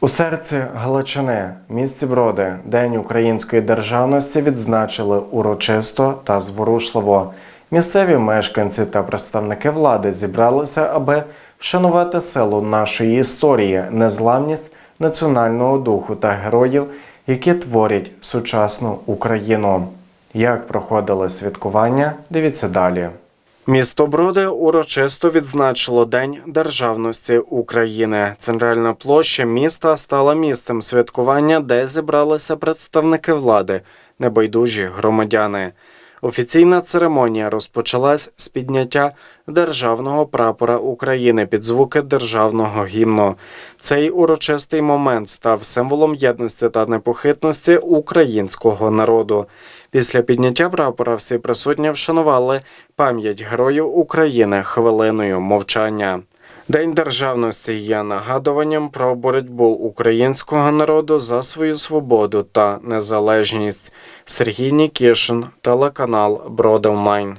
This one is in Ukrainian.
У серці Галичини, місті Броди, День української державності відзначили урочисто та зворушливо. Місцеві мешканці та представники влади зібралися, аби вшанувати силу нашої історії, незламність національного духу та героїв, які творять сучасну Україну. Як проходили святкування? Дивіться далі. Місто Броди урочисто відзначило День державності України. Центральна площа міста стала місцем святкування, де зібралися представники влади, небайдужі громадяни. Офіційна церемонія розпочалась з підняття державного прапора України під звуки державного гімну. Цей урочистий момент став символом єдності та непохитності українського народу. Після підняття прапора всі присутні вшанували пам'ять героїв України хвилиною мовчання. День державності є нагадуванням про боротьбу українського народу за свою свободу та незалежність. Сергій Нікішин, телеканал Бродонлайн.